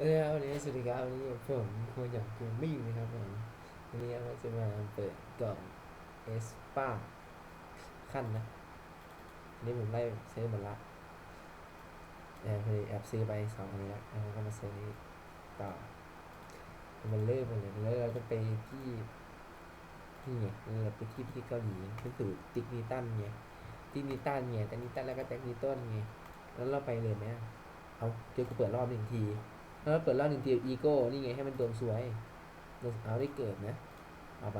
เออวันนี้สวัสดีครับวันนี้ผมควรอยากเกมมิ่งนะครับผมวันนี้เราจะมาเปิดกล่องเอสป้าขั้นนะอันนี้ผมได้ซื้อหมดละแต่พอดีแอบซื้อไปสองอันนี้ละแล้วก็มาซื้อนี้ต่อมันเริ่มหมดเลยแล้วเราจะไปที่นี่ไงเราไปที่ที่เกาหลีก็คือติกนิตันไงติกนิตันไงแต่นิตันแล้วก็แจ็คนิตันไงแล้วเราไปเลยไหมเอาเดี๋ยวกูเปิดรอบหนึ่งที แล้วเปิดรอบหนึ่งทีอีโก้ นี่ไงให้มันดวงสวยดวงเอาได้เกิดนะ เอาไป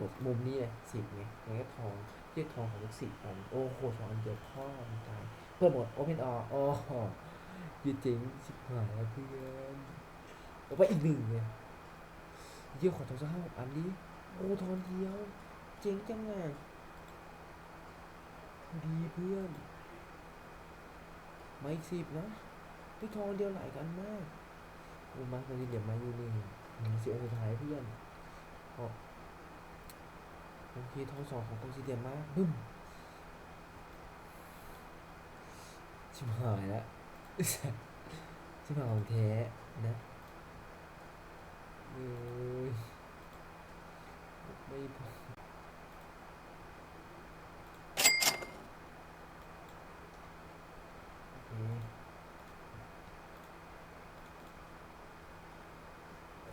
กดมุมนี้เลยสิบไงแล้วก็ทองเรียกทองของลูกสิบอัน โอ้โหทองอันเดียวพ่อมันตายเปิดหมดโอเพนออโอ้โหยืดจริงชิบหายแล้วเพื่อนเอาไปอีกหนึ่งเนี่ยเยี่ยขอทองสักห้าอันดิโอ้ทองเดียว เจ๋งจังอะดีเพื่อนไมาอีกสิบนะ พี่ทองเดียวไหลกันมากโอ้มาตอนนี้เดี๋ยวมาอยู่นี่เสียงสุดท้ายเพื่อนพอบางทีทองสองของตรงสีเดียมมากบึ้มชิบหายแล้วชิบหายของแท้นะเอ้ยไม่พอโอเค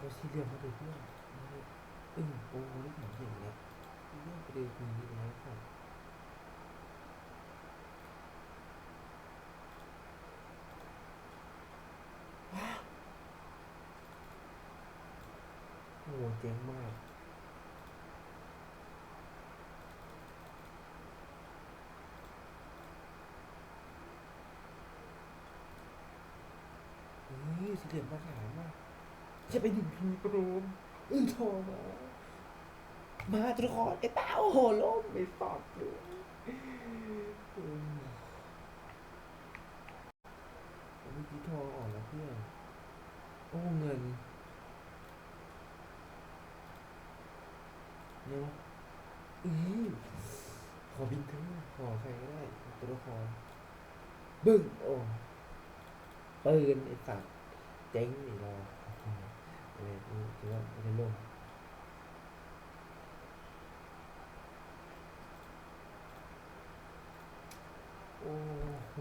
โอ้สี่เหลี่ยมมาเลยเพื่อนมาเลยเออโอ้โหนี่ผมเห็นแล้วเรื่องประเด็นคือนี้แล้วครับว้าวโอ้โหเจ๋งมากเฮ้ยสี่เหลี่ยมมาขายมาก จะเป็นหนึ่งพีกรมอึ้งโทรมา มาทุกคนไอ้ตาโอ้โหล้มไปสอดเลยอืมเมื่อกี้โทรออกแล้วเพื่อน โอ้เงินเนี่ยวะอือขอบินเถอะขอใครก็ได้ตัวละครบึ้งโอ้ปืนไอ้สัตว์เจ๊งอีกแล้ว อะไรนี่คิดว่าไม่ได้ล่มโอ้ห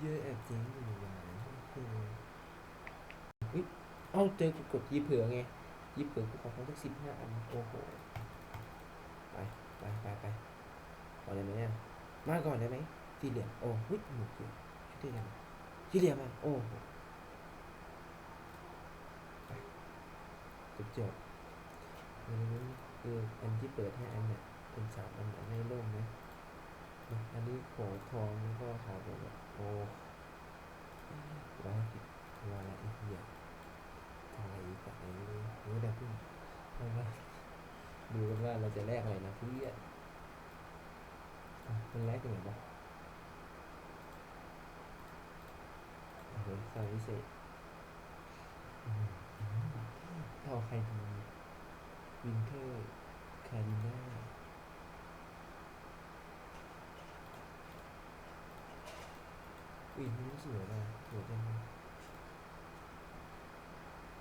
เยอะแอบเจ๊งอยู่อย่างโอ้โหอุ๊ยเอ้าเจอกดยีเผือไงยีเผือกูขอทั้งสักสิบห้าอันโอ้โหไปไปไปไปเอาเลยไหมเนี่ยมาก่อนได้ไหมสี่เหลี่ยมโอ้เฮ้ยหมดเลยสี่เหลี่ยมสี่เหลี่ยมอะโอ้ โหจบจบอันนี้คืออันที่เปิดให้อันเนี่ยเป็นสามอันไม่ล่มนะมอันนี้ขอทองแล้วก็ขอแบบโอ้ร้อยสิบร้อยละอีกเดียวทำอะไรอีกแบบนี้นี่แบบพี่เอามาดูกันว่าเราจะแลกอะไรนะเพื่อนอะมันแลกยังไงบ้างโอ้โหสายพิเศษ เอาใครดีวินเทอร์คาริน่าอุ้ยนี่สวยนะสวยจังเลย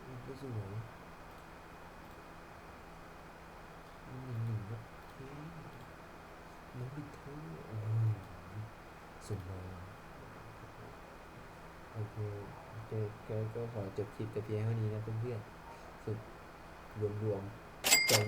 อืมก็สวยหนึ่งหนึ่งก็เท่น้องวินเทอร์โอ้ยสวยมากโอเคเจอก็ขอจบคลิปแต่เพียงเท่านี้นะเพื่อนๆ สุดรวมๆเจ๋ง